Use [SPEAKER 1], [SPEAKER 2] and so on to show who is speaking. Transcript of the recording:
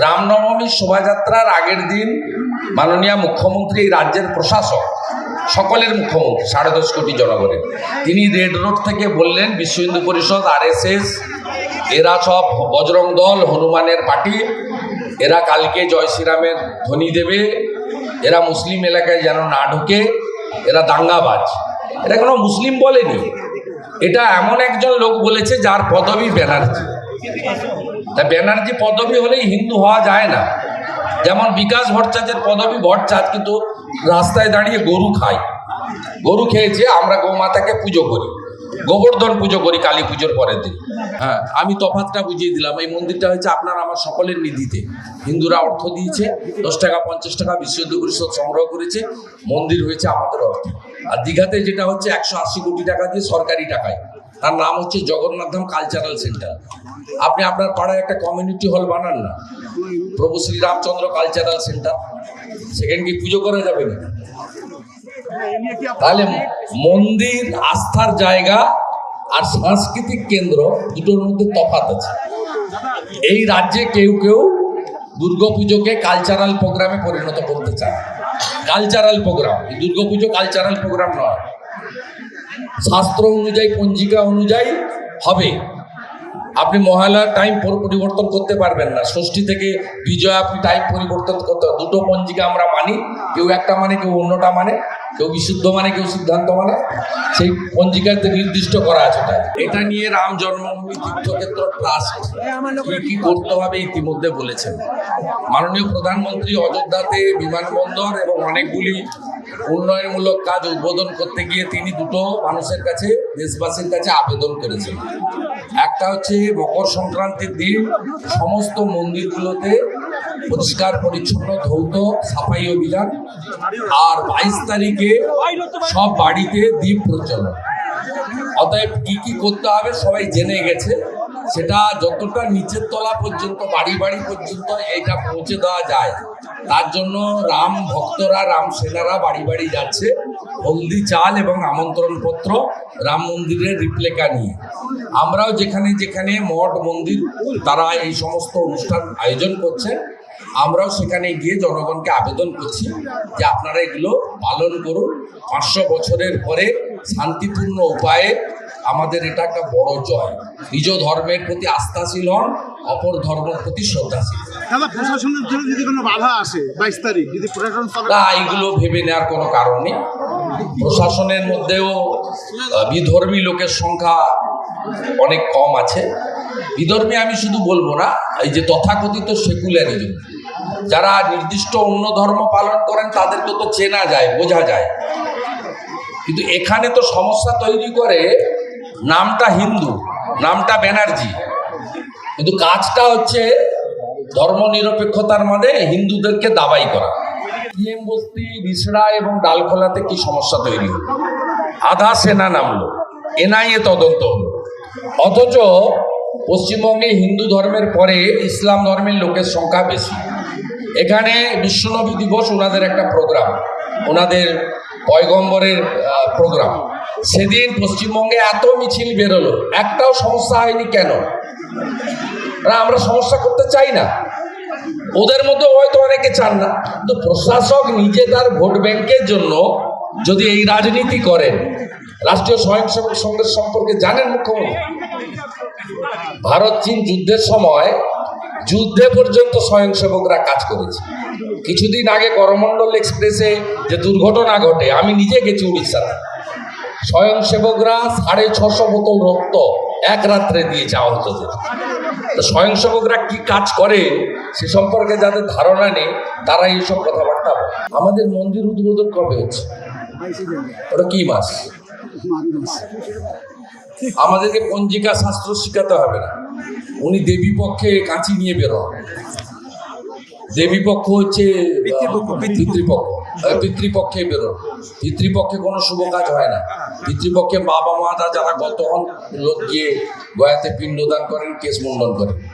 [SPEAKER 1] রামনবমীর শোভাযাত্রার আগের দিন মাননীয় মুখ্যমন্ত্রী, এই রাজ্যের প্রশাসক, সকলের মুখ্যমন্ত্রী, সাড়ে দশ কোটি জনগণের, তিনি রেড রোড থেকে বললেন, বিশ্ব হিন্দু পরিষদ, আরএসএস, এরা সব বজরং দল, হনুমানের পার্টি, এরা কালকে জয় শ্রীরামের ধ্বনি দেবে, এরা মুসলিম এলাকায় যেন না ঢুকে, এরা দাঙ্গাবাজ। এটা কোনো মুসলিম বলেনি। এটা এমন একজন লোক বলেছে যার পদবী ব্যানার্জি। তা ব্যানার্জি পদবী হলেই হিন্দু হওয়া যায় না। যেমন বিকাশ ভট্টাচার্যের পদবী ভট্টাচ কিন্তু রাস্তায় দাঁড়িয়ে গরু খায়। গরু খেয়েছে, আমরা গোমাতাকে পুজো করি। গোবর্ধন পুজো করি কালী পুজোর পরের দিন। হ্যাঁ আমি তফাতটা বুঝিয়ে দিলাম। এই মন্দিরটা হচ্ছে আপনার আমার সকলের নিধিতে। হিন্দুরা অর্থ দিয়েছে, দশ টাকা, পঞ্চাশ টাকা বিশ্ব পরিষদ সংগ্রহ করেছে। মন্দির হয়েছে আমাদের অর্থ। আর দীঘাতে যেটা হচ্ছে একশো আশি কোটি টাকা দিয়ে সরকারি টাকায়। তার নাম হচ্ছে জগন্নাথধাম কালচারাল সেন্টার আপনি আপনার পাড়ায় একটা কমিউনিটি হল বানান না? প্রভু শ্রীরামচন্দ্র কালচারাল সেন্টার সেখানে কি পুজো করা যাবে না তাহলে মন্দির, আস্থার জায়গা আর সাংস্কৃতিক কেন্দ্র দুটোর মধ্যে তফাৎ আছে। এই রাজ্যে কেউ কেউ দুর্গাপুজোকে কালচারাল প্রোগ্রামে পরিণত করতে চায়। Cultural programme Durga Puja cultural programme নয়। শাস্ত্র অনুযায়ী, পঞ্জিকা অনুযায়ী হবে। আপনি মহালয়ার টাইম পরিবর্তন করতে পারবেন না। ষষ্ঠী থেকে বিজয়া আপনি টাইম পরিবর্তন করতে দুটো পঞ্জিকা আমরা মানি। কেউ একটা মানে কেউ অন্যটা মানে। কেউ বিশুদ্ধ মানে কেউ সিদ্ধান্ত মানে। সেই পঞ্জিকাতে নির্দিষ্ট করা আছে ওটা এটা নিয়ে রাম জন্মভূমি তীর্থক্ষেত্র কি কি করতে হবে ইতিমধ্যে বলেছেন। মাননীয় প্রধানমন্ত্রী অযোধ্যাতে বিমানবন্দর এবং অনেকগুলি উন্নয়নমূলক কাজ উদ্বোধন করতে গিয়ে তিনি দুটো মানুষের কাছে, দেশবাসীর কাছে আবেদন করেছেন। একটা হচ্ছে মকর সংক্রান্তির দিন সমস্ত মন্দিরগুলোতে পরিষ্কার, পরিচ্ছন্ন, ধৌত, সাফাই অভিযান। আর বাইশ তারিখে সব বাড়িতে দ্বীপ প্রজ্বলন। অতএব কি কি করতে হবে সবাই জেনে গেছে। সেটা যতটা নিচের তলা পর্যন্ত, বাড়ি বাড়ি পর্যন্ত এইটা পৌঁছে দেওয়া যায়। তার জন্য রাম ভক্তরা, রাম সেনারা বাড়ি বাড়ি যাচ্ছে। হলদি চাল এবং আমন্ত্রণ পত্র রাম মন্দিরের রিপ্লেকা নিয়ে। আমরাও যেখানে যেখানে মঠ, মন্দির, তারা এই সমস্ত অনুষ্ঠান আয়োজন করছে আমরাও সেখানে গিয়ে জনগণকে আবেদন করছি যে আপনারা এগুলো পালন করুন। পাঁচশো বছরের পরে শান্তিপূর্ণ উপায়ে আমাদের এটা একটা বড় জয়। নিজ ধর্মের প্রতি আস্থাশীল হন অপর ধর্মের প্রতি শ্রদ্ধাশীল।
[SPEAKER 2] দাদা প্রশাসনের জন্য যদি কোনো বাধা আসে বাইশ তারিখ যদি প্রশাসন
[SPEAKER 1] না এইগুলো ভেবে নেওয়ার কোনো কারণ নেই। প্রশাসনের মধ্যেও বিধর্মী লোকের সংখ্যা অনেক কম আছে। বিধর্মী আমি শুধু বলব না এই যে তথাকথিত সেকুলারিজম। যারা নির্দিষ্ট অন্য ধর্ম পালন করেন তাদেরকে তো চেনা যায় বোঝা যায়। কিন্তু এখানে তো সমস্যা তৈরি করে নামটা হিন্দু, নামটা ব্যানার্জি। কিন্তু কাজটা হচ্ছে ধর্ম নিরপেক্ষতার মানে হিন্দুদেরকে দাবাই করা। পিএম বস্তি, বিছড়া এবং ডালখোলাতে কি সমস্যা তৈরি হলো? আধা সেনা নামলো, এনআইএ তদন্ত হলো। অথচ পশ্চিমবঙ্গে হিন্দু ধর্মের পরে ইসলাম ধর্মের লোকের সংখ্যা বেশি। এখানে বিশ্বনবী দিবস ওনাদের একটা প্রোগ্রাম। ওনাদের পয়গম্বরের প্রোগ্রাম। সেদিন পশ্চিমবঙ্গে এত মিছিল বেরোলো, একটাও সমস্যা হয়নি কেন? আমরা সমস্যা করতে চাই না। ওদের মধ্যে হয়তো অনেকে চান না, কিন্তু প্রশাসক নিজে তার ভোট ব্যাংকের জন্য যদি এই রাজনীতি করেন, রাষ্ট্রীয় স্বয়ংসেবক সংঘের সম্পর্কে জানেন মুখ্যমন্ত্রী? ভারত চীন যুদ্ধের সময় যুদ্ধে পর্যন্ত স্বয়ংসেবকরা কাজ করেছে। কিছুদিন আগে করমণ্ডল এক্সপ্রেসে যে দুর্ঘটনা ঘটে আমি নিজে গেছি উড়িষ্যাতে স্বয়ংসেবকরা সাড়ে ছশো বোতল রক্ত এক রাত্রে দিয়েছে আহতদের তো স্বয়ংসেবকরা কি কাজ করে সে সম্পর্কে যাদের ধারণা নেই তারা এইসব কথাবার্তা বলে। আমাদের মন্দির উদ্বোধন কবে হচ্ছে? ওটা কি মাস। আমাদেরকে পঞ্জিকা শাস্ত্র শিখাতে হবে না। উনি দেবী পক্ষে কাঁচি নিয়ে বেরোন দেবী পক্ষ হচ্ছে পিতৃপক্ষ পিতৃপক্ষে। বেরোন পিতৃপক্ষে কোনো শুভ কাজ হয় না। পিতৃপক্ষে বাবা মারা যারা গত হন লোক গিয়ে গয়াতে পিণ্ডদান করেন কেশ মুন্ডন করেন।